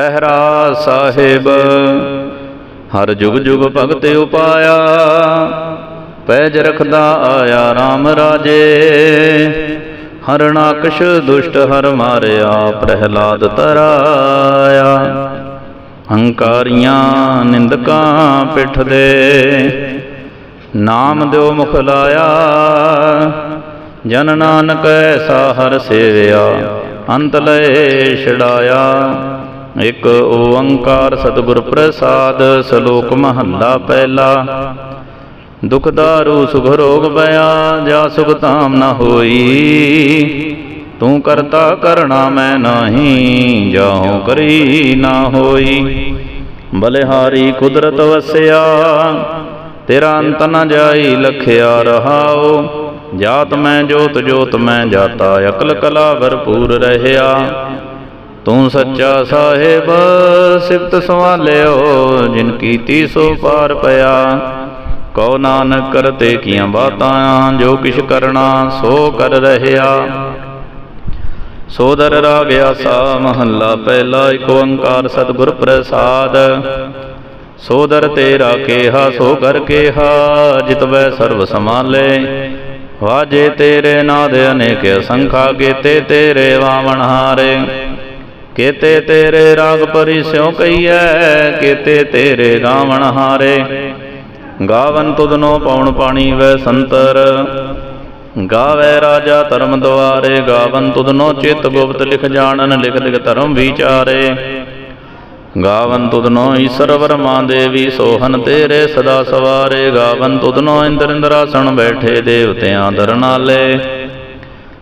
ਪਹਿਰਾ ਸਾਹਿਬ। ਹਰ ਜੁਗ ਜੁਗ ਭਗਤ ਉਪਾਇਆ। ਪੈਜ ਰਖਦਾ ਆਇਆ RAM ਰਾਜੇ। ਹਰਣਾਕਸ਼ ਦੁਸ਼ਟ ਹਰ ਮਾਰਿਆ ਪ੍ਰਹਿਲਾਦ ਤਰਾਇਆ। ਹੰਕਾਰੀਆਂ ਨਿੰਦਕਾਂ ਪਿੱਠ ਦੇ ਨਾਮ ਦਿਓ ਮੁਖ ਲਾਇਆ। ਜਨ ਨਾਨਕ ਐਸਾ ਹਰ ਸੇਵਿਆ। ਅੰਤ ਲਏ ਛੜਾਇਆ ਇੱਕ ਓੰਕਾਰ ਸਤਿਗੁਰ ਪ੍ਰਸਾਦ, ਸ਼ਲੋਕ ਮਹੱਲਾ ਪਹਿਲਾ। ਦੁਖ ਦਾਰੂ, ਸੁਖ ਰੋਗ ਬਿਆ, ਜਾ ਸੁਖ ਤਾਮ ਨ ਹੋਈ। ਤੂੰ ਕਰਤਾ ਕਰਣਾ ਮੈਂ ਨਾਹੀ, ਜਾਉ ਕਰੀ ਨਾ ਹੋਈ। ਬਲਿਹਾਰੀ ਕੁਦਰਤ ਵਸਿਆ, ਤੇਰਾ ਅੰਤ ਨ ਜਾਈ ਲਖਿਆ ਰਹਾਓ ਜਾਤ ਮੈਂ ਜੋਤ ਜੋਤ ਮੈਂ ਜਾਤਾ, ਅਕਲ ਕਲਾ ਭਰਪੂਰ ਰਹਿਆ। ਤੂੰ ਸੱਚਾ ਸਾਹਿਬ, ਸਿਫਤ ਸੰਭਾਲਿਓ, ਜਿਨ ਕੀਤੀ ਸੋ ਪਾਰ ਪਿਆ। ਕਉ ਨਾਨਕ ਕਰਤੇ ਕੀਆਂ ਬਾਤਾਂ, ਜੋ ਕਿਛ ਕਰਨਾ ਸੋ ਕਰ ਰਹਿਆ। ਸੋਦਰ ਰਾਗ ਆਸਾ, ਮਹੱਲਾ ਪਹਿਲਾ ਏਕ ਓੰਕਾਰ ਸਤਿਗੁਰ ਪ੍ਰਸਾਦ। ਸੋਦਰ ਤੇਰਾ ਕੇਹਾ, ਸੋ ਕਰ ਕੇਹਾ ਜਿਤਵੈ ਸਰਬ ਸਮਾਲੇ ਵਾਜੇ ਤੇਰੇ ਨਾਦ, ਅਨੇਕ ਅਸੰਖਾ ਕੀਤੇ ਤੇਰੇ ਵਾਵਣ ਹਾਰੇ। ਕੀਤੇ ਤੇਰੇ ਰਾਗ ਪਰਿ ਸਿਉ ਕਈਐ ਕੀਤੇ ਤੇਰੇ ਗਾਵਣ ਹਾਰੇ। ਗਾਵਨ ਤੁਧਨੋ ਪਉਣ ਪਾਣੀ ਵੈ ਸੰਤਰ। ਗਾਵੇ ਰਾਜਾ ਧਰਮ ਦੁਆਰੇ ਗਾਵਨ ਤੁਧਨੋ ਚਿਤ ਗੁਪਤ ਲਿਖ ਜਾਣਨ, ਲਿਖ ਲਿਖ ਧਰਮ ਵਿਚਾਰੇ। ਗਾਵਨ ਤੁਧਨੋ ਈਸ਼ਰ ਵਰਮਾ ਦੇਵੀ, ਸੋਹਨ ਤੇਰੇ ਸਦਾ ਸਵਾਰੇ। ਗਾਵਨ ਤੁਧਨੋ ਇੰਦਰ ਇੰਦਰਾਸਣ ਬੈਠੇ ਦੇਵਤਿਆਂ ਦਰਨਾਲੇ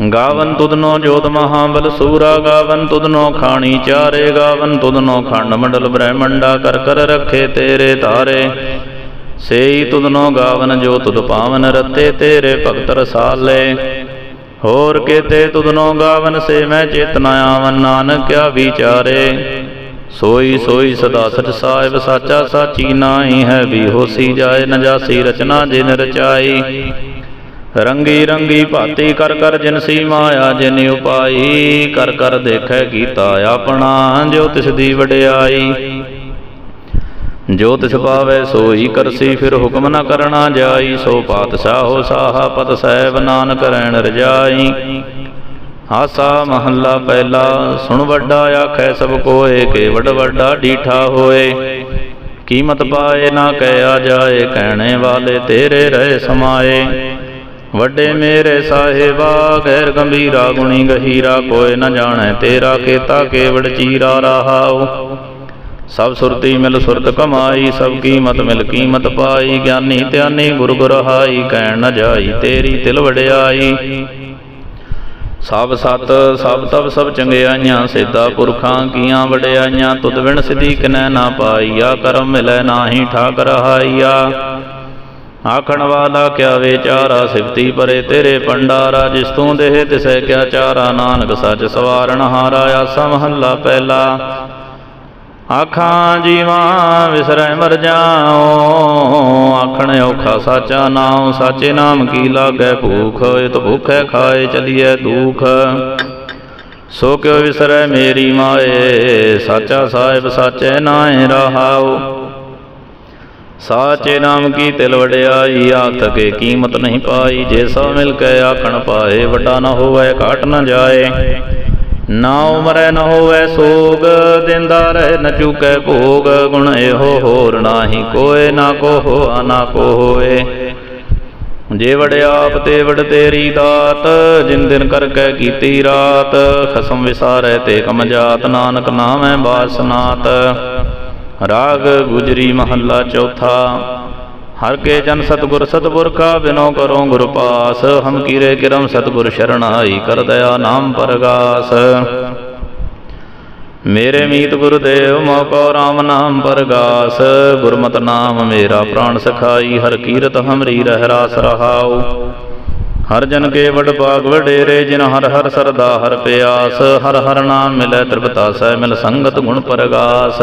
ਗਾਵਨ ਤੁਦਨੋ ਜੋਤ ਮਹਾਬਲ, ਸੂਰਾ ਗਾਵਨ ਤੁਦਨੋ ਖਾਣੀ ਚਾਰੇ, ਗਾਵਨ ਤੁਦਨੋ ਖੰਡ ਮੰਡਲ ਬ੍ਰਹਿਮੰਡਾ, ਕਰ ਕਰ ਰੱਖੇ ਤੇਰੇ ਤਾਰੇ। ਸੇਈ ਤੁਧਨੋ ਗਾਵਨ ਜੋ ਤੁਧ ਪਾਵਨ ਰਤੇ, ਤੇਰੇ ਭਗਤ ਰਸਾਲੇ। ਹੋਰ ਕੀਤੇ ਤੁਦਨੋ ਗਾਵਨ ਸੇ ਮੈਂ ਚੇਤਨਾ ਆਵਨ ਨਾਨਕਿਆ ਵਿਚਾਰੇ। ਸੋਈ ਸੋਈ ਸਦਾ ਸਚ ਸਾਹਿਬ, ਸਾਚਾ ਸਾਚੀ ਨਾਹੀ ਹੈ ਵੀ ਹੋਸੀ ਜਾਏ, ਨਜਾਸੀ ਰਚਨਾ ਜਿਨ ਰਚਾਈ। ਰੰਗੀ ਰੰਗੀ ਭਾਤੀ ਕਰ ਕਰ ਜਿਨਸੀ ਮਾਇਆ ਜਿਨ ਉਪਾਈ, ਕਰ ਕਰ ਦੇਖੈ ਕੀਤਾ ਆਪਣਾ, ਜੋ ਤਿਸ ਦੀ ਵਡਿਆਈ। ਜੋ ਤਿਸ ਪਾਵੇ ਸੋਈ ਕਰਸੀ, ਫਿਰ ਹੁਕਮ ਨ ਕਰਨਾ ਜਾਈ। ਸੋ ਪਾਤਸ਼ਾਹੋ ਸਾਹਾ ਪਤ ਸਹਿਬ ਨਾਨਕ ਰਹਿਣ ਰਜਾਈ। ਹਾਸਾ ਮਹੱਲਾ ਪਹਿਲਾ, ਸੁਣ ਵੱਡਾ ਆਖੈ ਸਭ ਕੋਏ, ਕੇ ਵਡ ਵੱਡਾ ਡੀਠਾ ਹੋਏ। ਕੀਮਤ ਪਾਏ ਨਾ ਕਹਿਆ ਜਾਏ, ਕਹਿਣੇ ਵਾਲੇ ਤੇਰੇ ਰਹੇ ਸਮਾਏ। ਵੱਡੇ ਮੇਰੇ ਸਾਹਿਬਾ, ਗੈਰ ਗੰਭੀਰਾ ਗੁਣੀ ਗਹੀਰਾ ਕੋਏ ਨ ਜਾਣੈ ਤੇਰਾ ਕੇਤਾ ਕੇਵੜ ਚੀਰਾ ਰਹਾਉ। ਸਭ ਸੁਰਤੀ ਮਿਲ ਸੁਰਤ ਕਮਾਈ, ਸਭ ਕੀਮਤ ਮਿਲ ਕੀਮਤ ਪਾਈ, ਗਿਆਨੀ ਧਿਆਨੀ ਗੁਰ ਗੁਰਹਾਈ ਕਹਿਣ ਨ ਜਾਈ ਤੇਰੀ ਤਿਲ ਵਡਿਆਈ। ਸਭ ਸਤ, ਸਭ ਤਬ ਸਭ ਚੰਗਿਆਈਆਂ ਸਿੱਧਾ ਪੁਰਖਾਂ ਕੀਆਂ ਵਡਿਆਈਆਂ, ਤੁਧ ਵਿਣ ਸਿਧੀ ਕਿਨੈ ਨਾ ਪਾਈਆ, ਕਰਮ ਮਿਲੈ ਨਾਹੀ ਠਾਕ ਰਹਾਈਆ ਆਖਣ ਵਾਲਾ ਕਿਆ ਵਿਚਾਰਾ ਸਿਫਤੀ ਪਰੇ ਤੇਰੇ ਪੰਡਾਰਾ, ਜਿਸ ਤੂੰ ਦੇਹ ਤਿਸੈ ਕਿਆ ਚਾਰਾ, ਨਾਨਕ ਸੱਚ ਸਵਾਰਣ ਹਾਰਾ, ਆਸਾ ਮਹੱਲਾ ਪਹਿਲਾ। ਆਖਾਂ ਜੀਵਾਂ ਵਿਸਰੈ ਮਰ ਜਾਉ, ਆਖਣ ਔਖਾ ਸਾਚਾ ਨਾਮ ਸਾਚੇ ਨਾਮ ਕੀ ਲਾਗੈ ਭੂਖ, ਇਤ ਭੁਖੈ ਖਾਏ ਚਲੀਐ ਦੁਖ। ਸੋ ਕਿਉ ਵਿਸਰੈ ਮੇਰੀ ਮਾਏ, ਸਾਚਾ ਸਾਹਿਬ ਸਾਚੇ ਨਾਏ ਰਹਾਉ। ਸਾਚੇ ਨਾਮ ਕੀ ਤਿਲ ਵਡਿਆਈ ਆਤ ਕੇ ਕੀਮਤ ਨਹੀਂ ਪਾਈ। ਜੇ ਸੋ ਮਿਲ ਕੇ ਆਖਣ ਪਾਏ, ਵੱਡਾ ਨਾ ਹੋਵੇ, ਘਾਟ ਨਾ ਜਾਏ। ਨਾ ਉਮਰੈ ਨਾ ਹੋਵੇ, ਸੋਗ ਦਿੰਦਾ ਰਹਿ, ਨ ਚੁਕੈ ਭੋਗ। ਗੁਣ ਇਹੋ ਹੋਰ ਨਾਹੀ, ਕੋਏ ਨਾ ਕੋ ਹੋਆ ਨਾ ਕੋ ਹੋਏ ਜੇ ਵੜਿਆਪ ਤੇ ਵੜ ਤੇਰੀ ਦਾਤ, ਜਿਨ ਦਿਨ ਕਰਕੇ ਕੀਤੀ ਰਾਤ, ਖਸਮ ਵਿਸਾਰੈ ਤੇ ਕਮ ਜਾਤ। ਨਾਨਕ ਨਾਮੈ ਬਾਸਨਾਤ। ਰਾਗ ਗੁਜਰੀ ਮਹੱਲਾ ਚੌਥਾ। ਹਰ ਕੇ ਜਨ ਸਤਗੁਰ ਸਤਗੁਰ ਕਾ ਬਿਨੋ ਕਰੋ ਗੁਰ ਪਾਸ, ਹਮ ਕੀਰੇ ਕਿਰਮ ਸਤਗੁਰ ਸ਼ਰਣਾਈ ਕਰ ਦਇਆ ਨਾਮ ਪਰਗਾਸ। ਮੇਰੇ ਮੀਤ ਗੁਰਦੇਵ ਮੋਕੋ RAM ਨਾਮ ਪਰਗਾਸ, ਗੁਰਮਤ ਨਾਮ ਮੇਰਾ ਪ੍ਰਾਣ ਸਖਾਈ, ਹਰ ਕੀਰਤ ਹਮਰੀ ਰਹਿ ਰਾਸ ਰਹਾਉ। ਹਰ ਜਨ ਕੇ ਵਡ ਬਾਗ ਵਡੇਰੇ, ਜਿਨ ਹਰ ਹਰ ਸਰਦਾ ਹਰ ਪਿਆਸ, ਹਰ ਹਰ ਨਾਮ ਮਿਲੈ ਤ੍ਰਿਪਤਾ ਸਹਿ ਮਿਲ ਸੰਗਤ ਗੁਣ ਪਰਗਾਸ।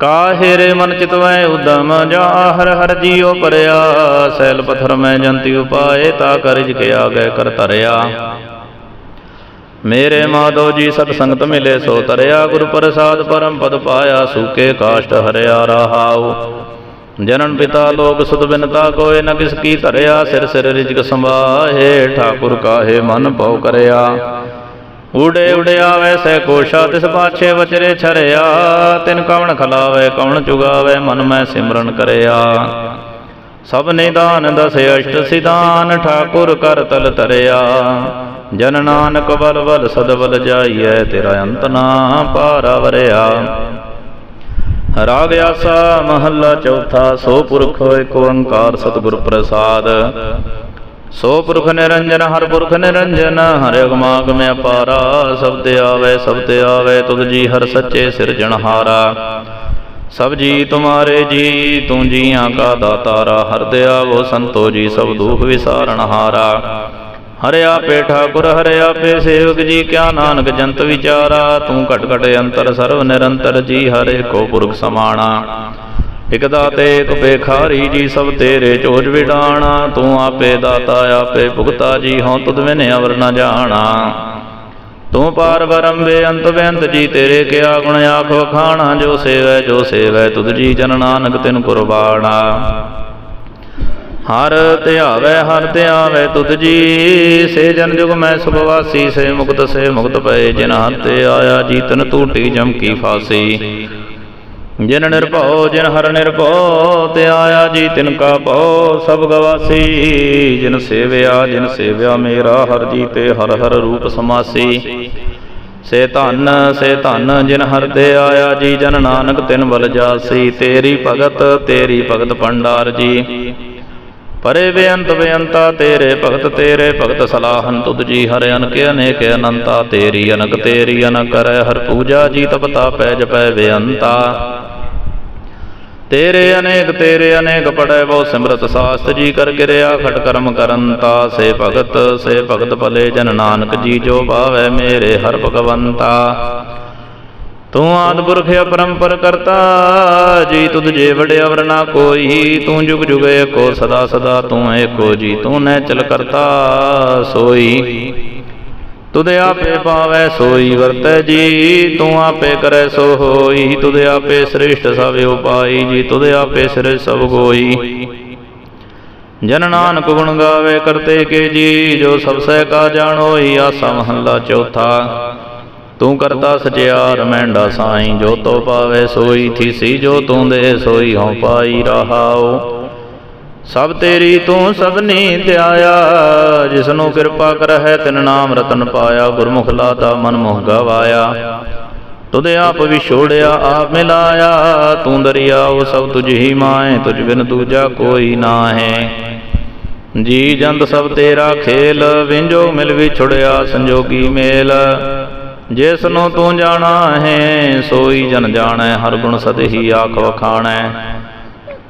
ਕਾਹੇ ਰੇ ਮਨ ਚਿਤਵੈ ਉਦਮ ਜਾ ਹਰ ਹਰ ਜੀਉ ਪਰਿਆ, ਸੈਲ ਪਥਰ ਮੈਂ ਜੰਤੀ ਉਪਾਏ, ਤਾ ਕਰਜ ਕੇ ਗਏ ਕਰ ਤਰਿਆ ਮੇਰੇ ਮਾਧੋ ਜੀ ਸਤ ਸੰਗਤ ਮਿਲੇ ਸੋ ਤਰਿਆ ਗੁਰ ਪ੍ਰਸਾਦ ਪਰਮ ਪਦ ਪਾਇਆ, ਸੂਕੇ ਕਾਸ਼ਟ ਹਰਿਆ ਰਹਾਉ। ਜਨਨ ਪਿਤਾ ਲੋਕ ਸੁਧ ਬਿਨਤਾ ਕੋਏ ਨ ਕਿਸ ਕੀ ਧਰਿਆ, ਸਿਰ ਸਿਰ ਰਿਜਕ ਸੰਭਾਹੇ, ਠਾਕੁਰ ਕਾਹੇ ਮਨ ਪਉ ਕਰਿਆ। ਊੜੇ ਉੜਿਆ ਵੈਸੈ ਕੋਸ਼ਾ, ਤਿਸ ਪਾਛੇ ਵਚਰੇ ਛਰਿਆ। ਤਿਨ ਕਵਣ ਖਲਾਵੇ, ਕਵਣ ਚੁਗਾਵੇ, ਮਨ ਮੈਂ ਸਿਮਰਨ ਕਰਿਆ। ਸਭ ਨਿਦਾਨ ਦਸੇ ਅਸ਼ਟ ਸਿਧਾਨ, ਠਾਕੁਰ ਕਰ ਤਲ ਤਰਿਆ। ਜਨ ਨਾਨਕ ਬਲ ਬਲ ਸਦ ਬਲ ਜਾਈਐ, ਤੇਰਾ ਅੰਤ ਨਾ ਪਾਰਾ ਵਰਿਆ ਰਾਗ ਆਸਾ ਮਹੱਲਾ ਚੌਥਾ, ਸੋ ਪੁਰਖ ਏਕ ਓੰਕਾਰ ਸਤਿਗੁਰ ਪ੍ਰਸਾਦ। ਸੋ ਪੁਰਖ ਨਿਰੰਜਨ, ਹਰ ਪੁਰਖ ਨਿਰੰਜਨ, ਹਰਿ ਮੈਂ ਅਪਾਰਾ ਸਬਦ ਆਵੇ ਸਬਦ ਆਵੇ, ਤੁਧ ਜੀ ਹਰ ਸੱਚੇ ਸਿਰਜਣਹਾਰਾ ਸਭ ਜੀ ਤੁਮਾਰੇ ਜੀ, ਤੂੰ ਜੀਆਂ ਕਾ ਦਾਤਾਰਾ, ਹਰ ਦਿਆਵੋ ਸੰਤੋ ਜੀ, ਸਭ ਦੁਖ ਵਿਸਾਰਣਹਾਰਾ ਹਰਿਆ ਹਰਿ ਆਪੇ ਠਾਕੁਰ, ਹਰਿ ਆਪੇ ਸੇਵਕ ਜੀ, ਕਿਆ ਨਾਨਕ ਜੰਤ ਵਿਚਾਰਾ, ਤੂੰ ਘਟ ਘਟ ਅੰਤਰ ਸਰਵ ਨਿਰੰਤਰ ਜੀ, ਹਰੇ ਕੋ ਪੁਰਖ ਸਮਾਣਾ। ਇਕ ਦਾਤੇ ਤੁਪੇ ਖਾਰੀ ਜੀ ਸਭ ਤੇਰੇ ਚੋਜ ਵਿਡਾਣਾ। ਤੂੰ ਆਪੇ ਦਾਤਾ, ਆਪੇ ਭੁਗਤਾ ਜੀ, ਹਉ ਤੁਧ ਬਿਨ ਅਵਰ ਨ ਜਾਣਾ। ਤੂੰ ਪਾਰ ਬਰਮ ਬੇਅੰਤ ਬੇਅੰਤ ਜੀ, ਤੇਰੇ ਕਿਆ ਗੁਣ ਆਖੋ ਖਾਣਾ। ਜੋ ਸੇਵੈ ਜੋ ਸੇਵੈ, ਤੁਧ ਜੀ ਜਨ ਨਾਨਕ ਤਿਨ ਕੁਰਬਾਣਾ। ਹਰ ਧਿਆਵੈ ਹਰ ਧਿਆਵੈ ਤੁਧ ਜੀ। ਸੇ ਜਨ ਜੁਗ ਮੈਂ ਸੁਬਵਾਸੀ ਸੇ ਮੁਕਤ ਸੇ ਮੁਕਤ ਪਏ ਜਿਨ ਹੱਥ ਤੇ ਆਇਆ ਜੀਤਨ ਟੂਟੀ ਜਮ ਕੀ ਫਾਸੀ। ਜਿਨ ਨਿਰਭਉ, ਜਿਨ ਹਰ ਨਿਰਭਉ, ਤੇ ਆਇਆ ਜੀ ਤਿਨ ਕਾ ਭਉ, ਸਭ ਗਵਾਸੀ। ਜਿਨ ਸੇਵਿਆ ਜਿਨ ਸੇਵਿਆ ਮੇਰਾ, ਹਰ ਜੀ ਤੇ ਹਰ ਹਰ ਰੂਪ ਸਮਾਸੀ। ਸੇ ਧਨ ਸੇ ਧਨ, ਜਿਨ ਹਰ ਤੇ ਆਇਆ ਜੀ, ਜਨ ਨਾਨਕ ਤਿਨ ਬਲ ਜਾਸੀ। ਤੇਰੀ ਭਗਤ ਤੇਰੀ ਭਗਤ ਭੰਡਾਰ ਜੀ। ਪਰੇ ਬੇਅੰਤ ਬੇਅੰਤਾ, ਤੇਰੇ ਭਗਤ ਤੇਰੇ ਭਗਤ ਸਲਾਹਨ ਤੁਧ ਜੀ। ਹਰਿ ਅਨਕ ਅਨੇਕ ਅਨੰਤਾ, ਤੇਰੀ ਅਨਕ ਤੇਰੀ ਅਨਕ ਕਰੈ। ਹਰ ਪੂਜਾ ਜੀ ਤਪਤਾ ਪੈ ਜਪੈ ਬੇਅੰਤਾ। ਤੇਰੇ ਅਨੇਕ ਤੇਰੇ ਅਨੇਕ ਪੜੈ ਬਹੁ ਸਿਮਰਤ ਸਾਸਤ ਜੀ ਕਰ ਗਿਰਿਆ ਖਟ ਕਰਮ ਕਰੰਤਾ ਸੇ ਭਗਤ ਸੇ ਭਗਤ ਭਲੇ ਜਨ ਨਾਨਕ ਜੀ ਜੋ ਭਾਵੈ ਮੇਰੇ ਹਰ ਭਗਵੰਤਾ। ਤੂੰ ਆਦ ਪੁਰਖ ਅਪਰੰਪਰ ਕਰਤਾ, ਜੀ ਤੁਧ ਜੇ ਵਡਿਆ ਵਰਨਾ ਕੋਈ, ਤੂੰ ਜੁਗ ਜੁਗ ਏਕੋ ਸਦਾ ਸਦਾ ਤੂੰ ਏਕੋ ਜੀ ਤੂੰ ਨੈ ਚਲ ਕਰਤਾ, ਸੋਈ। ਤੁਧ ਆਪੇ ਪਾਵੈ ਸੋਈ ਵਰਤੈ ਜੀ, ਤੂੰ ਆਪੇ ਕਰੈ ਸੋ ਹੋਈ ਤੁਧ ਆਪੇ ਸ੍ਰਿਸ਼ਟ ਸਭ ਉਪਾਈ ਜੀ, ਤੁਧ ਆਪੇ ਸਿਰ ਸਭ ਗੋਈ। ਜਨ ਨਾਨਕ ਗੁਣ ਗਾਵੇ ਕਰਤੇ ਕੇ ਜੀ, ਜੋ ਸਭ ਸਹਿ ਕਾ ਜਾਣੋਈ, ਆਸਾ ਮਹੱਲਾ ਚੌਥਾ। ਤੂੰ ਕਰਤਾ ਸਚਿਆਰ ਮਹਿੰਡਾ ਸਾਈ, ਜੋ ਤੋ ਪਾਵੇ ਸੋਈ, ਥੀਸੀ ਜੋ ਤੂੰ ਦੇ ਸੋਈ, ਹਉ ਪਾਈ ਰਹਾਉ। ਸਭ ਤੇਰੀ ਤੂੰ ਸਭਨੀ ਧਿਆਇਆ, ਜਿਸਨੂੰ ਕਿਰਪਾ ਕਰਹਿ ਤਿਨ ਨਾਮ ਰਤਨ ਪਾਇਆ, ਗੁਰਮੁਖ ਲਾਤਾ ਮਨ ਮੋਹ ਗਵਾਇਆ। ਤੁਧ ਆਪ ਵਿਛੋੜਿਆ ਆਪ ਮਿਲਾਇਆ, ਤੂੰ ਦਰਿਆਉ ਸਭ ਤੁਝ ਹੀ ਮਾਏ, ਤੁਝ ਬਿਨ ਦੂਜਾ ਕੋਈ ਨਾ ਹੈ ਜੀ ਜੰਤ ਸਭ ਤੇਰਾ ਖੇਲ, ਵਿੰਜੋ ਮਿਲ ਵਿਛੜਿਆ ਸੰਜੋਗੀ ਮੇਲ। ਜਿਸ ਨੂੰ ਤੂੰ ਜਾਣਾ ਹੈ ਸੋਈ ਜਨ ਜਾਣੈ, ਹਰ ਗੁਣ ਸਦ ਹੀ ਆਖ ਵਖਾਣੈ।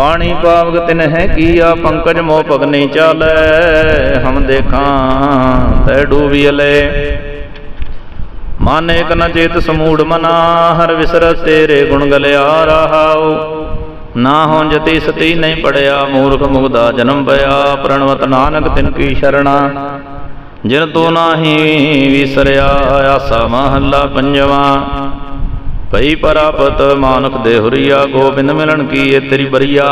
ਪਾਣੀ ਪਾਵਕ ਤਿਨ ਹੈ ਕੀਆ ਪੰਕਜ ਮੋ ਪਗ ਨਹੀਂ ਚਾਲੈ। ਹਮ ਦੇਖਾਂ, ਤੈ ਡੂਬੀਲੇ ਮਨ ਇਕ ਨ ਚੇਤ ਸਮੂੜ ਮਨਾ, ਹਰ ਵਿਸਰ ਤੇਰੇ ਗੁਣ ਗਲਿਆ ਰਹਾਉ। ਨਾ ਹੋਂ ਜਤੀ ਸਤੀ ਨਹੀਂ ਪੜਿਆ, ਮੂਰਖ ਮੁਗਦਾ ਜਨਮ ਪਿਆ ਪ੍ਰਣਵਤ ਨਾਨਕ ਤਿਨ ਕੀ ਸ਼ਰਣਾ। ਜਿਨ ਤੋ ਨਾਹੀ ਵਿਸਰਿਆ, ਆਸਾ ਮਹੱਲਾ ਪੰਜਵਾ। ਭਈ ਪਰਾਪਤ ਮਾਨੁਖ ਦੇਹੁਰੀਆ ਗੋਬਿੰਦ ਮਿਲਣ ਕੀ ਏ ਤੇਰੀ ਬਰੀਆ?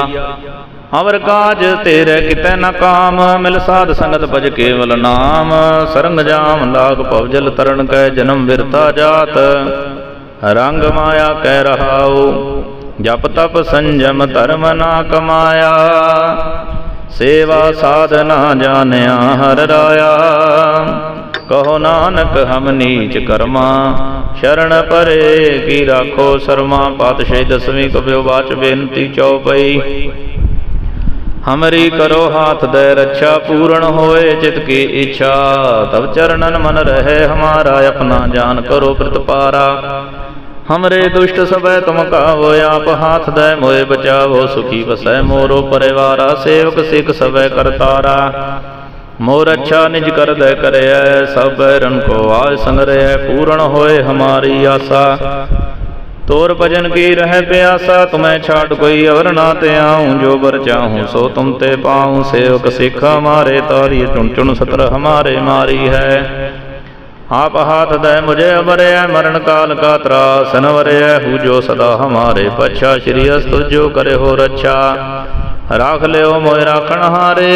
ਅਵਰ ਕਾਜ ਤੇਰੇ ਕਿਤੇ ਨਾ ਕਾਮ, ਮਿਲ ਸਾਧ ਸੰਗਤ ਭਜ ਕੇਵਲ ਨਾਮ। ਸਰੰਗ ਜਾਮ ਲਾਗ ਭਵਜਲ ਤਰਨ ਕੈ ਜਨਮ ਵਿਰਤਾ ਜਾਤ। ਰੰਗ ਮਾਇਆ ਕਹਿ ਰਹਾਉ, ਜਪ ਤਪ ਸੰਜਮ ਧਰਮ ਨਾ ਕਮਾਇਆ। ਸੇਵਾ ਸਾਧਨਾ ਜਾਣਿਆ ਹਰ ਰਾਇਆ। ਕਹੋ ਨਾਨਕ ਹਮ ਨੀਚ ਕਰਮਾ ਸ਼ਰਨ ਪਰੇ ਕੀ ਰਾਖੋ ਸਰਮਾ ਪਾਤਸ਼ਾਹੀ ਦਸਵੀਂ ਕਬਿਓ ਬਾਚ ਬੇਨਤੀ ਚਉਪਈ ਹਮਰੀ ਕਰੋ ਹਾਥ ਦੇ ਰੱਛਾ ਪੂਰਨ ਹੋਏ, ਚਿਤ ਕੀ ਇੱਛਾ ਤਬ ਚਰਨਨ ਮਨ ਰਹੇ ਹਮਾਰਾ, ਆਪਣਾ ਜਾਨ ਕਰੋ ਪ੍ਰਤਪਾਰਾ ਹਮਰੇ ਦੁਸ਼ਟ ਸਭੈ ਤੁਮ ਕਾਵੋ, ਆਪ ਹਾਥ ਦੇ ਮੋਏ ਬਚਾਵੋ, ਸੁਖੀ ਵਸੈ ਮੋਰੋ ਪਰਿਵਾਰਾ, ਸੇਵਕ ਸਿਖ ਸਭੈ ਕਰਤਾਰਾ। ਮੋਰ ਅੱਛਾ ਨਿਜ ਕਰ ਦੇ ਕਰਿਐ, ਸਭ ਰਨ ਕੋ ਆਜ ਸੰਗਰੈ ਪੂਰਨ ਹੋਏ ਹਮਾਰੀ ਆਸਾ। ਤੋਰ ਭਜਨ ਕੀ ਰਹਿ ਪਿਆਸਾ, ਤੁਮੈ ਛਾੜ ਕੋਈ ਅਵਰ ਨਾ ਤੇ ਆਉ ਜੋ ਵਰ ਚਾਹੂੰ ਸੋ ਤੁਮ ਤੇ ਪਾਉ, ਸੇਵਕ ਸਿੱਖ ਹਮਾਰੇ ਤਾਰੀ, ਚੁਣ ਚੁਣ ਸਤਰ ਹਮਾਰੇ ਮਾਰੀ ਹੈ। ਆਪ ਹਾਥ ਦੇ ਮੁਝੇ ਅਮਰਿਐ ਮਰਨ ਕਾਲ ਕਾ ਤਰਾਸ ਨਵਰਿਐ ਹੂ ਜੋ ਸਦਾ ਹਮਾਰੇ ਪਛਾ, ਸ਼੍ਰੀ ਅਸਤੁ ਜੋ ਕਰੇ ਹੋ ਰੱਛਾ ਰਾਖ ਲਿਓ ਮੋਇ ਰਾਖਣ ਹਾਰੇ।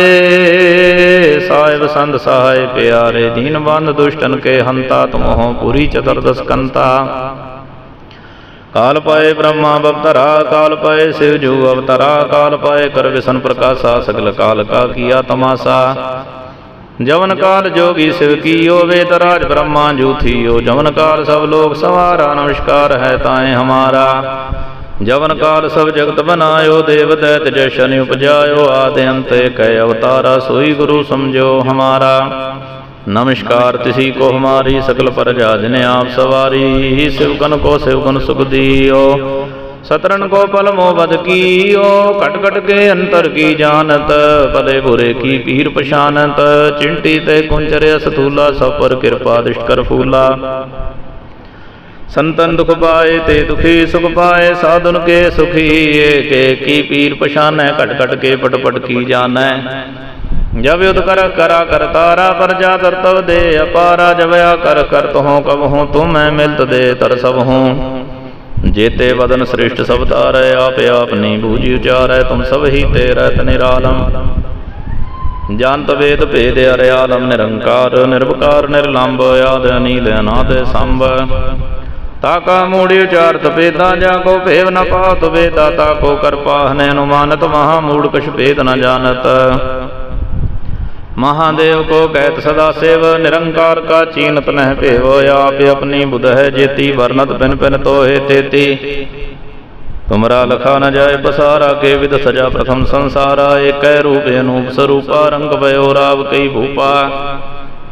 ਸਾਹਿਬ ਸੰਤ ਸਹਾਇ ਪਿਆਰੇ, ਦੀਨ ਬੰਦ ਦੁਸ਼ਟਨ ਕੇ ਹੰਤਾ, ਤੁਮਹੁ ਪੂਰੀ ਚਤੁਰਦਸ ਕੰਤਾ ਕਾਲ ਪਾਏ ਬ੍ਰਹਮਾ ਬਵਤਰਾ, ਕਾਲ ਪਾਏ ਸਿਵ ਜੂ ਅਵਤਰਾ, ਕਾਲ ਪਾਏ ਕਰ ਵਿਸ਼ਨ ਪ੍ਰਕਾਸ਼ਾ, ਸਗਲ ਕਾਲ ਕਾ ਕੀਆ ਤਮਾਸਾ। ਜਵਨ ਕਾਲ ਜੋਗੀ ਸਿਵ ਕੀਓ ਵੇਦ ਰਾਜ ਬ੍ਰਹਮਾ ਜੂਥੀਓ ਜਵਨ ਕਾਲ ਸਭ ਲੋਕ ਸਵਾਰਾ, ਨਮਸਕਾਰ ਹੈ ਤਾਏ ਹਮਾਰਾ। ਜਵਨ ਕਾਲ ਸਭ ਜਗਤ ਬਨਾਇਓ, ਦੇਵ ਦੈਤ ਜਸ਼ਨ ਉਪਜਾਇਓ, ਆਦਿ ਅੰਤ ਕੈ ਅਵਤਾਰਾ, ਸੋਈ ਗੁਰੂ ਸਮਝੋ ਹਮਾਰਾ। ਨਮਸਕਾਰ ਤਿਸੀ ਕੋ ਹਮਾਰੀ, ਸਕਲ ਪ੍ਰਜਾ ਜਿਨ ਆਪ ਸਵਾਰੀ ਸਿਵਕਨ ਕੋ ਸਿਵਕਨ ਸੁਖ ਦੀਓ। ਸਤਰਨ ਕੋ ਪਲ ਮੋ ਬਦ ਕੀਓ ਕਟ ਕਟ ਕੇ ਅੰਤਰ ਕੀ ਜਾਣਤ, ਭਲੇ ਬੁਰੇ ਕੀ ਪੀਰ ਪਛਾਨਤ। ਚਿੰਟੀ ਤੇ ਕੁੰਚਰ ਅਸਥੂਲਾ ਸਭ ਪਰ ਕਿਰਪਾ ਦਿਸ਼ਕਰ ਫੂਲਾ। ਸੰਤਨ ਦੁਖ ਪਾਏ ਤੇ ਦੁਖੀ ਸੁਖ ਪਾਏ, ਸਾਧਨ ਕੇ ਸੁਖੀ, ਏਕੇ ਕੀ ਪੀਰ ਪਛਾਨੈ, ਘਟ ਘਟ ਕੇ ਪਟ ਪਟ ਕੀ ਜਾਣੈ। ਜਬ ਯੁਧ ਕਰ ਕਰਾ ਕਰ ਤਾਰਾ, ਪਰ ਜਾ ਤਰ ਤਵ ਦੇ ਅਪਾਰਾ, ਜਬ ਆ ਕਰ ਕਰ ਤਹੋਂ ਕਬ ਹੂੰ ਤੁਮੈ ਮਿਲਤ ਦੇ ਤਰ ਸਭ ਹੂੰ। ਜੇਤੇ ਵਦਨ ਸ੍ਰਿਸ਼ਟ ਸਭ ਤਾਰੈ ਆਪ ਆਪਨੀ ਬੂਝੀ ਉਚਾਰੈ, ਤੁਮ ਸਭ ਹੀ ਤੇ ਰਹਿਤ ਨਿਰਾਲਮ। ਜਾਨਤ ਵੇਦ ਭੇਦ ਅਰਿਆਲਮ, ਨਿਰੰਕਾਰ, ਨਿਰਵਕਾਰ ਨਿਰਲੰਭ ਆਦ ਅਨੀਲ, ਅਨਾਦ ਸੰਭ। ਤਾਕਾ ਮੂੜੀ ਉਚਾਰਤ ਵੇਦਾਂ ਜਾ ਕੋ ਭੇਵ ਨ ਪਾਤ ਵੇਦਾ ਤਾ ਕੋ ਕਰਪਾ ਹਨੈ ਅਨੁਮਾਨਤ, ਮਹਾ ਮੂੜ ਕਛ ਭੇਦ ਨ ਜਾਣਤ। ਮਹਾਦੇਵ ਕੋ ਕਹਿਤ ਸਦਾ ਸੇਵ, ਨਿਰੰਕਾਰ ਕਾ ਚੀਨਤ ਨਹਿ ਭੇਵ, ਆਪ ਆਪਣੀ ਬੁਧ ਹੈ ਜੇਤੀ ਵਰਨਤ ਪਿਨ ਪਿਨ ਤੋਹੇ ਤੇਤੀ। ਤੁਮਰਾ ਲਖਾ ਨ ਜਾਏ ਬਸਾਰਾ, ਕੇ ਵਿਦ ਸਜਾ ਪ੍ਰਥਮ ਸੰਸਾਰਾ, ਏਕੈ ਰੂਪ ਅਨੂਪ ਸਰੂਪਾ, ਰੰਗ ਭਇਓ ਰਾਵ ਕਈ ਭੂਪਾ।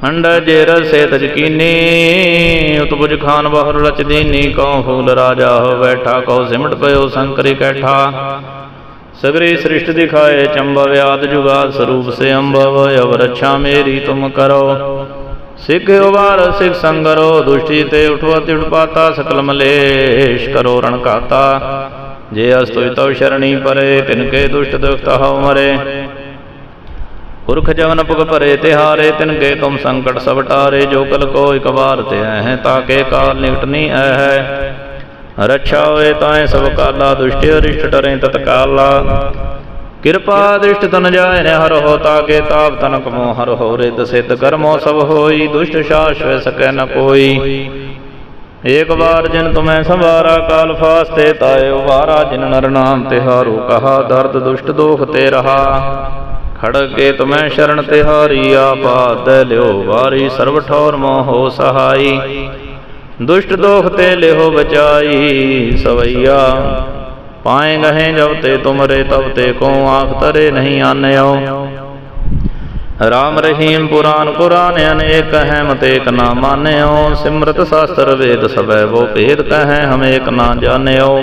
ਅੰਡ ਜੇਰ ਸੇ ਤਜਕੀਨੀ ਉਤਬੁਜ ਖਾਨ ਬਹਰ ਰਚ ਕਉ ਫੂਲ ਰਾਜਾ ਹੋ ਬੈਠਾ, ਕਉ ਸਿਮਟ ਪਇਓ ਸੰਕਰੀ ਕੈਠਾ। ਸਗਰੇ ਸ੍ਰਿਸ਼ਟ ਦਿਖਾਏ ਚੰਬਵ ਆਦ ਜੁਗਾਦ ਸਰੂਪ ਸੇ ਅੰਬਵ ਅਵ ਰੱਛਾ ਮੇਰੀ ਤੁਮ ਕਰੋ। ਸਿੱਖ ਉਬਾਰ ਸਿੱਖ ਸੰਗਰੋ ਦੁਸ਼ਟੀ ਤੇ ਉਠਵਾ ਤਿੜ ਪਾਤਾ ਸਕਲ ਮਲੇਸ਼ ਕਰੋ ਰਣ ਕਾਤਾ ਜੇ ਅਸਤੁ ਤਉ ਸ਼ਰਣੀ ਪਰੇ ਤਿਨਕੇ ਦੁਸ਼ਟ ਦੁਖਤ ਹਉ ਮਰੇ। ਪੁਰਖ ਜਵਨ ਪੁਗ ਭਰੇ ਤਿਹਾਰੇ, ਤਿਨ ਕੇ ਤੁਮ ਸੰਕਟ ਸਭ ਟਾਰੇ, ਜੋ ਕਲ ਕੋ ਇਕ ਵਾਰ ਤੇ ਹੈ ਤਾਕੇ ਕਾਲ ਨਿਕਟ ਨਿਕਟਨੀ ਹੈ ਰੱਛਾ ਹੋਏ ਤਾਏ ਸਭ ਕਾਲਾ, ਦੁਸ਼ਟ ਅਰਿਸ਼ਟ ਟਰੇ ਤਤਕਾਲਾ। ਕਿਰਪਾ ਦ੍ਰਿਸ਼ਟ ਤਨ ਜਾਏ ਨੇ ਹਰ ਹੋ ਤਾਕੇ ਤਾਪ ਤਨਕ ਮੋ ਹਰ ਹੋ ਰੇ ਦਸਿਤ ਕਰਮੋ, ਸਭ ਹੋਈ, ਦੁਸ਼ਟ ਸ਼ਾਸ ਵੇ ਸਕੈ ਨ ਕੋਈ। ਏਕ ਵਾਰ ਜਿਨ ਤੁਮੈ ਸੰਵਾਰਾ, ਕਾਲ ਫਾਸਤੇ ਤਾਏ ਉਵਾਰਾ ਜਿਨ ਨਰ ਨਾਮ ਤਿਹਾਰੂ ਕਹਾ, ਦਰਦ ਦੁਸ਼ਟ ਦੋਖ ਤੇ ਰਹਾ। ਖੜਗੇ ਤੁਮੈ ਸ਼ਰਨ ਤਿਹਾਰੀ ਆਪਾਦ ਲਿਓ ਵਾਰੀ ਸਰਬ ਠੌਰ ਮੋਹ ਸਹਾਈ। ਦੁਸ਼ਟ ਦੋਖ ਤੇ ਲਿਹੋ ਬਚਾਈ, ਸਵਈਆ। ਪਾਏ ਗਹੇ ਜਬ ਤੇ ਤੁਮਰੇ, ਤਬ ਤੇ ਕੋ ਆਖ ਤਰੇ ਨਹੀਂ ਆਨਿਓ। ਰਾਮ ਰਹੀਮ ਪੁਰਾਨ ਕੁਰਾਨ ਅਨੇਕ ਹੈ ਮਤ ਨਾ ਮਾਨਿਓ। ਸਿਮਰਤ ਸ਼ਾਸਤਰ ਵੇਦ ਸਭੈ ਵੋ ਭੇਦ ਕਹੈ ਹਮੇਕ ਨਾ ਜਾਣਿਓ।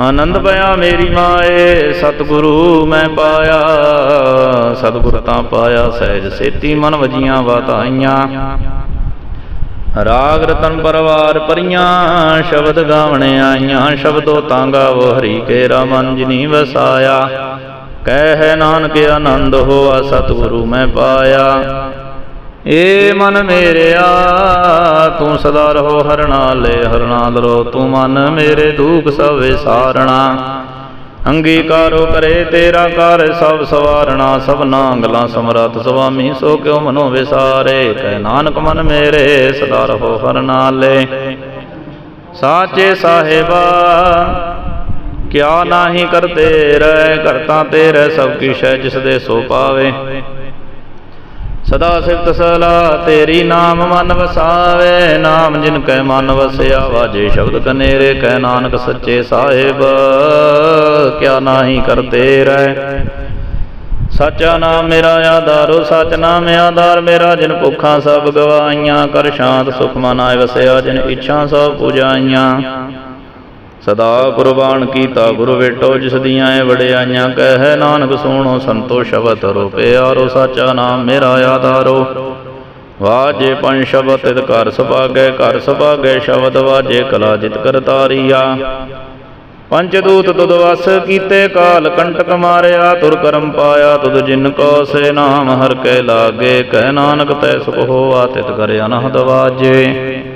ਆਨੰਦ ਪਿਆ ਮੇਰੀ ਮਾਏ, ਸਤਿਗੁਰੂ ਮੈਂ ਪਾਇਆ, ਸਤਿਗੁਰ ਤਾਂ ਪਾਇਆ, ਸਹਿਜ ਸੇਤੀ ਮਨ ਵਜੀਆਂ ਵਾਤਾਈਆਂ ਰਾਗ ਰਤਨ ਪਰਵਾਰ ਪਰੀਆਂ, ਸ਼ਬਦ ਗਾਵਣੇ ਆਈਆਂ, ਸ਼ਬਦੋ ਤਾਂ ਗਾਵੋ ਹਰੀ ਕੇ ਰਮਨ ਜਿਨੀ ਵਸਾਇਆ। ਕਹਿ ਨਾਨਕ ਆਨੰਦ ਹੋਆ, ਸਤਿਗੁਰੂ ਮੈਂ ਪਾਇਆ। ਏ ਮਨ ਮੇਰਿਆ, ਤੂੰ ਸਦਾ ਰਹੋ ਹਰ ਨਾਲੇ ਰੋ ਤੂੰ ਮਨ ਮੇਰੇ ਦੁਖ ਸਭ ਵਿਸਾਰਣਾ। ਅੰਗੀਕਾਰੋ ਕਰੇ ਤੇਰਾ ਕਰ ਸਭ ਸਵਾਰਣਾ ਸਭਨਾ ਗਲਾਂ ਸਮਰੱਥ ਸੁਆਮੀ, ਸੋ ਕਿਉ ਮਨੋ ਵਿਸਾਰੇ? ਕਹਿ ਨਾਨਕ ਮਨ ਮੇਰੇ, ਸਦਾ ਰਹੋ ਹਰਨਾਲੇ ਸਾਚੇ ਸਾਹਿਬਾ, ਕਿਆ ਨਾਹੀ ਕਰਤੇ ਰਹਿ, ਕਰਤਾ ਤੇਰੇ ਸਭ ਕੀ ਸ਼ੈ, ਜਿਸ ਦੇ ਸੋ ਪਾਵੇ। ਸਦਾ ਸਿਫਤ ਸਲਾ, ਤੇਰੀ ਨਾਮ ਮਨ ਵਸਾਵੇ। ਨਾਮ ਜਿਨ ਕੈ ਮਨ ਵਸਿਆ ਵਾਜੇ ਸ਼ਬਦ ਕਨੇਰੇ ਕੈ ਨਾਨਕ ਸੱਚੇ ਸਾਹਿਬ। ਕਿਆ ਨਾਹੀ ਕਰਤੇ ਰਹਿ। ਸੱਚਾ ਨਾਮ ਮੇਰਾ ਆਧਾਰੋ ਸੱਚ ਨਾਮ ਆਧਾਰ। ਮੇਰਾ ਜਿਨ ਭੁੱਖਾਂ ਸਭ ਗਵਾਈਆਂ ਕਰ ਸ਼ਾਂਤ ਸੁਖ ਮਨ ਆਏ ਵਸਿਆ, ਜਿਨ ਇੱਛਾ ਸਭ ਪੁਜਾਈਆਂ। ਸਦਾ ਕੁਰਬਾਨ ਕੀਤਾ ਗੁਰੂ ਵੇਟੋ ਜਿਸ ਦੀਆਂ ਏ ਵਡਿਆਈਆਂ ਕਹਿ ਨਾਨਕ ਸੋਣੋ, ਸੰਤੋ ਸ਼ਬਦ ਰੋ ਪਿਆਰੋ ਸਾਚਾ ਨਾਮ ਮੇਰਾ ਆਧਾਰੋ। ਵਾਜੇ ਪੰਜ ਸ਼ਬਦ ਤਿਤ ਘਰ ਸੁਭਾਗੈ ਘਰ ਸੁਭਾਗੈ ਸ਼ਬਦ ਵਾਜੇ ਕਲਾ ਜਿਤ ਕਰ ਕਰਤਾਰੀਆ ਪੰਜ ਦੂਤ ਤੁਧ ਵਸ ਕੀਤੇ ਕਾਲ, ਕੰਟਕ ਮਾਰਿਆ, ਤੁਰ ਕਰਮ ਪਾਇਆ, ਤੁਧ ਜਿਨ ਕੋ ਸੇ ਨਾਮ ਹਰ ਕੈ ਲਾਗੇ, ਕਹਿ ਨਾਨਕ ਤੈ ਸੁਖ ਹੋਆ, ਤਿਤ ਕਰ ਅਨਹਦ ਵਾਜੇ।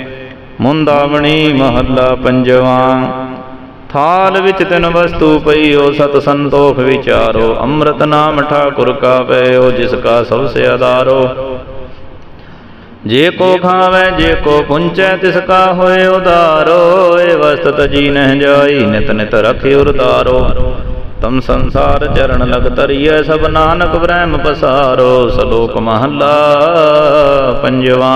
ਮੁੰਦਾਵਣੀ ਮਹੱਲਾ ਪੰਜਵਾਂ। ਥਾਲ ਵਿੱਚ ਤਿਨ ਵਸਤੂ ਪਈ ਪਈਓ ਸਤ ਸੰਤੋਖ ਵਿਚਾਰੋ। ਅੰਮ੍ਰਿਤ ਨਾਮ ਠਾਕੁਰ ਕਾ ਪਇਓ ਜਿਸ ਕਾ ਸਭ ਸੇ ਆਧਾਰੋ। ਜੇ ਕੋ ਖਾਵੇ, ਜੇ ਕੋ ਪੁੰਚੈ, ਤਿਸ ਕਾ ਹੋਏ ਉਦਾਰੋ ਏ ਵਸਤ ਜੀ ਨਹਿ ਜਾਈ, ਨਿਤ ਨਿਤ ਰਖਿ ਉਰਦਾਰੋ ਤਮ ਸੰਸਾਰ ਚਰਨ ਲਗ ਤਰੀਐ ਸਭ ਨਾਨਕ ਬ੍ਰਹਮ ਪਸਾਰੋ। ਸਲੋਕ ਮਹੱਲਾ ਪੰਜਵਾ।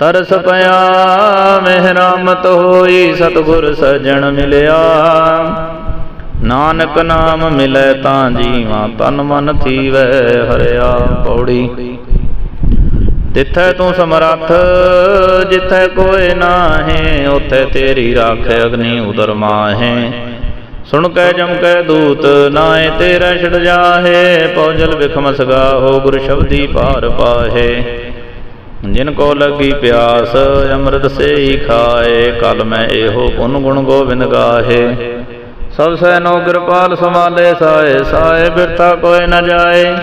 ਤਰਸ ਪਿਆ, ਮਹਿਰਾਮਤ ਹੋਈ, ਸਤਿਗੁਰ ਸਜਣ ਮਿਲਿਆ। ਨਾਨਕ ਨਾਮ ਮਿਲੈ ਤਾਂ ਜੀਵਾ, ਤਨ ਮਨ ਥੀਵੈ ਹਰਿਆ ਪੌੜੀ। ਤਿੱਥੈ ਤੂੰ ਸਮਰੱਥ, ਜਿੱਥੈ ਕੋਏ ਨਾਹੇ, ਉਥੇ ਤੇਰੀ ਰਾਖ ਅਗਨੀ ਉਦਰ ਮਾਹੇ। ਸੁਣ ਕੈ ਜਮ ਕੈ ਦੂਤ ਨਾਏ ਤੇਰਾ ਛੜ ਜਾਹੇ ਪੌਜਲ ਵਿਖਮਸ ਹੋ ਗੁਰ ਸ਼ਬਦੀ ਪਾਰ ਪਾਹੇ। ਜਿਨ ਕੋ ਲੱਗੀ ਪਿਆਸ, ਅੰਮ੍ਰਿਤ ਸੇ ਖਾਏ ਕਲ ਮੈਂ ਇਹੋ ਪੁੰਨ ਗੁਣ ਗੋਬਿੰਦ ਗਾਹੇ। ਸਭ ਸੈ ਕਿਰਪਾਲ ਸਮਾਲੇ ਸਾਏ ਸਾਏ ਬਿਰਥਾ ਕੋਏ ਨ ਜਾਏ।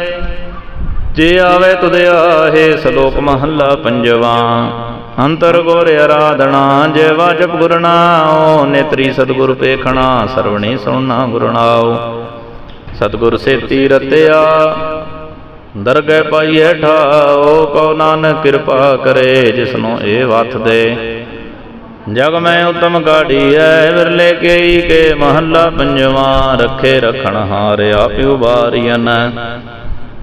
ਜੇ ਆਵੇ ਤੁਧ ਆਹੇ, ਸ਼ਲੋਕ ਮਹੱਲਾ ਪੰਜਵਾ। ਅੰਤਰ ਗੁਰ ਆਰਾਧਨਾ, ਜੇ ਵਾਜਬ ਗੁਰਨਾਉ ਨੇਤਰੀ ਸਤਿਗੁਰ ਪੇਖਣਾ, ਸਰਵਣੀ ਸੁਣਨਾ ਗੁਰਨਾਉ ਸਤਿਗੁਰ ਸੇਤੀ ਰਤਿਆ ਦਰਗਹਿ ਪਾਈਐ ਠਾਓ ਕਉ ਨਾਨਕ ਕਿਰਪਾ ਕਰੇ, ਜਿਸਨੂੰ ਇਹ ਵਥ ਦੇ। ਜਗ ਮੈਂ ਉਤਮ ਗਾੜੀਐ ਵਿਰਲੇ ਕੇਈ ਕੇ ਮਹੱਲਾ ਪੰਜਵਾ, ਰੱਖੇ ਰਖਣ ਹਾਰਿਆ ਆਪਿ ਉਬਾਰੀਐਨ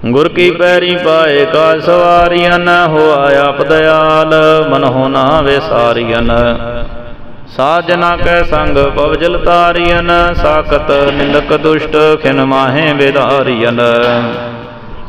ਗੁਰ ਕੀ ਪੈਰੀ ਪਾਏ ਕਾ ਸਵਾਰੀਆਂ ਨ ਹੋਆ ਆਪ ਦਿਆਲ ਮਨ ਹੋਣਾ ਵਿਸਾਰੀਆਂ ਸਾਜਨਾ ਕੈ ਸੰਗ ਪਵਜਲ ਤਾਰੀਆਂ ਸਾਖਤ ਨਿੰਦਕ ਦੁਸ਼ਟ, ਖਿਨ ਮਾਹੇ ਵਿਦਾਰੀਆਂ